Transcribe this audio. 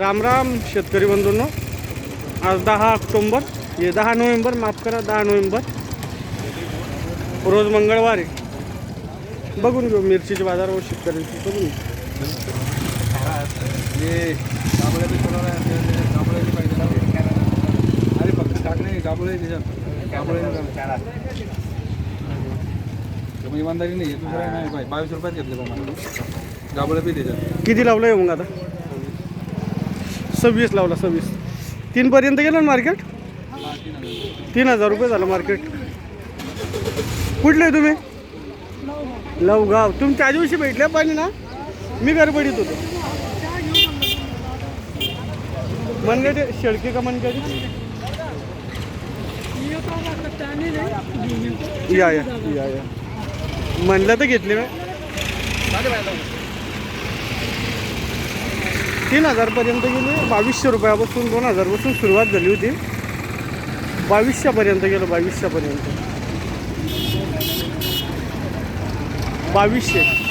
राम राम शेतकरी बंधूंनो. आज दहा ऑक्टोंबर हे दहा नोव्हेंबर माफ करा दहा नोव्हेंबर. रोज मंगळवार आहे. बघून घेऊ मिरचीचे बाजार व शेतकऱ्यांची बघून इमानदारी नाही दुसरं नाही पाहिजे बावीस रुपयात घेतले किती लावलं आहे मग आता? सव्वीस लावला सव्वीस. तीनपर्यंत गेलं ना मार्केट तीन हजार. रुपये झालं मार्केट कुठले तुम्ही? लवगाव. तुम्ही त्या दिवशी भेटल्या पाणी ना? मी गडबडीत होतो. मनगटे शेळके का मनगटे या या या या. म्हणलं तर घेतले मी. तीन हजारपर्यंत गेले. बावीसशे रुपयापासून दोन हजारपासून सुरुवात झाली होती. बावीसशेपर्यंत गेलो बावीसशेपर्यंत. बावीसशे.